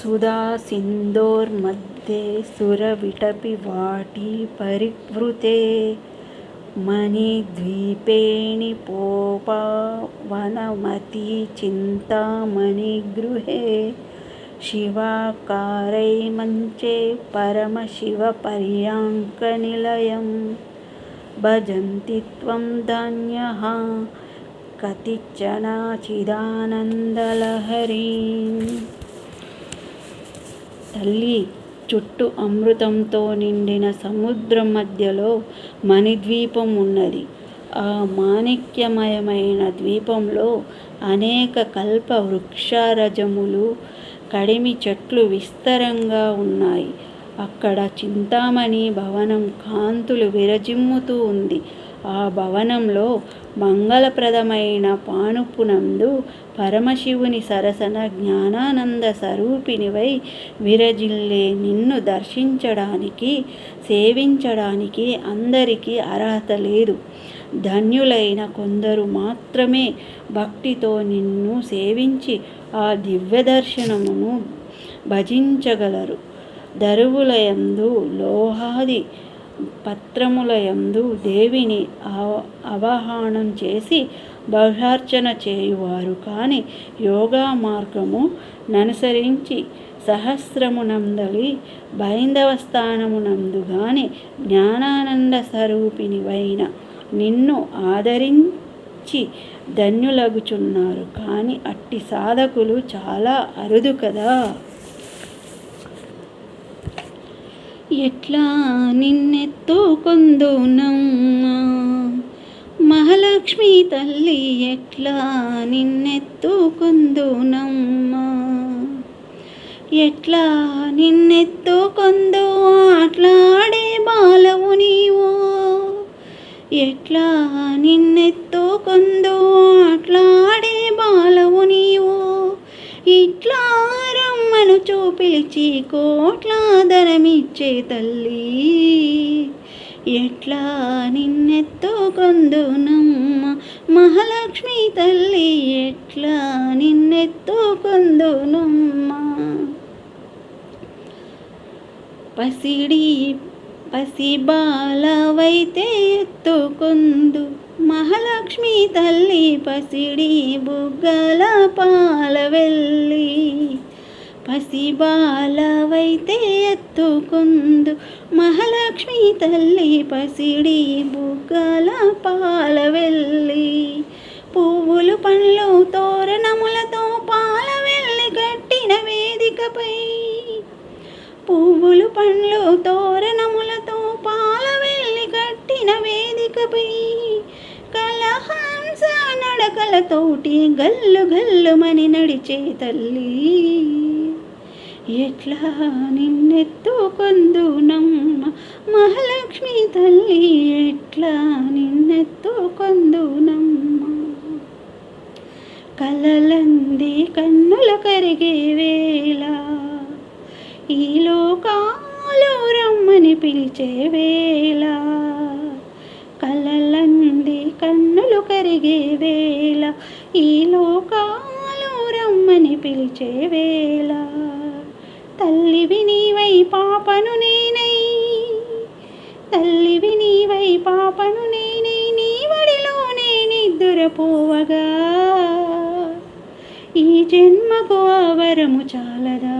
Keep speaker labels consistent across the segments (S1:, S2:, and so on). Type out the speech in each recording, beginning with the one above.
S1: सुधासिन्दोर्मध्ये सुरविटपिवाटी परिवृते मणिद्वीपेणिपोपा वनमती चिन्तामणिगृहे शिवाकारै मञ्चे परमशिवपर्याङ्कनिलयं भजन्ति त्वं धन्यः कतिचनाचिदानन्दलहरीम् తల్లి చుట్టూ అమృతంతో నిండిన సముద్రం మధ్యలో మణిద్వీపం ఉన్నది. ఆ మాణిక్యమయమైన ద్వీపంలో అనేక కల్ప వృక్షారజములు కడిమి చెట్లు విస్తరంగా ఉన్నాయి. అక్కడ చింతామణి భవనం కాంతులు విరజిమ్ముతూ ఉంది. ఆ భవనంలో మంగళప్రదమైన పానుపునందు పరమశివుని సరసన జ్ఞానానంద స్వరూపినివై విరజిల్లే నిన్ను దర్శించడానికి సేవించడానికి అందరికీ అర్హత లేదు. ధన్యులైన కొందరు మాత్రమే భక్తితో నిన్ను సేవించి ఆ దివ్య దర్శనమును భజించగలరు. దరువులయందు లోహాది పత్రములయందు దేవిని అవహానం చేసి బహుళార్చన చేయువారు. కానీ యోగా మార్గము ననుసరించి సహస్రమునందలి బైందవ స్థానమునందు గాని జ్ఞానానంద స్వరూపినివైన నిన్ను ఆదరించి ధన్యులగుచున్నారు. కానీ అట్టి సాధకులు చాలా అరుదు కదా? ఎట్లా నిన్నెత్తుకుందునమ్మా మహాలక్ష్మి తల్లి ఎట్లా నిన్నెత్తుకుందునమ్మా ఎట్లా నిన్నెత్తుకొందు ఆట్లాడే బాలవు నీవో. ఎట్లా నిన్నెత్తు చూపిలిచి కోట్లాదరమిచ్చే తల్లి. ఎట్లా నిన్నెత్తుకొందునమ్మ మహాలక్ష్మి తల్లి. ఎట్లా నిన్నెత్తుకొందునమ్మ పసిడి పసి బాలవైతే ఎత్తుకొందు మహాలక్ష్మి తల్లి పసిడి బుగ్గల పాల వెళ్ళి పసి బాలవైతే ఎత్తుకుందు. మహాలక్ష్మి తల్లి పసిడి బుగ్గల పాల వెళ్ళి పువ్వులు పండ్లు తోరణములతో పాల వెళ్ళి కట్టిన వేదికపై. పువ్వులు పండ్లు తోరణములతో పాల వెళ్ళి కట్టిన వేదికపై. కలహంస నడకలతోటి గల్లు గల్లుమని నడిచే తల్లి. ఎట్లా నిన్నెత్తుకొందునమ్మ మహాలక్ష్మి తల్లి ఎట్లా నిన్నెత్తుకొందునమ్మ కలలంది కన్నుల కరిగే వేళ ఈ లోకాలు రమ్మని పిలిచే వేళ. కలలంది కన్నులు కరిగే వేళ ఈ లోకాలు రమ్మని పిలిచే వేళ. తల్లివి నీవై పాపను నేనై తల్లివి నీవై పాపను నేనై నీ వడిలోనే నిద్దురపోవగా ఈ జన్మకు ఆవరము చాలదా?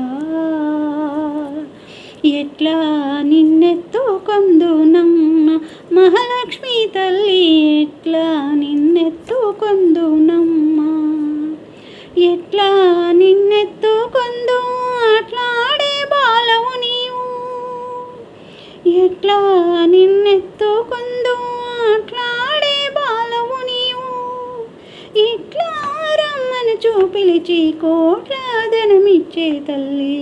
S1: ఎట్లా నిన్నెత్తుకొందునమ్మ మహాలక్ష్మి తల్లి ఎట్లా నిన్నెత్తో కొందు నమ్మ ఎట్లా నిన్నెత్తుకొందు అట్లాడే బాలవు నీవు. ఇట్లా రమ్మను చూపిలిచి కోట్లాదనమిచ్చే తల్లి.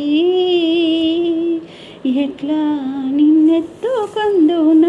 S1: ఎట్లా నిన్నెత్తుకొందున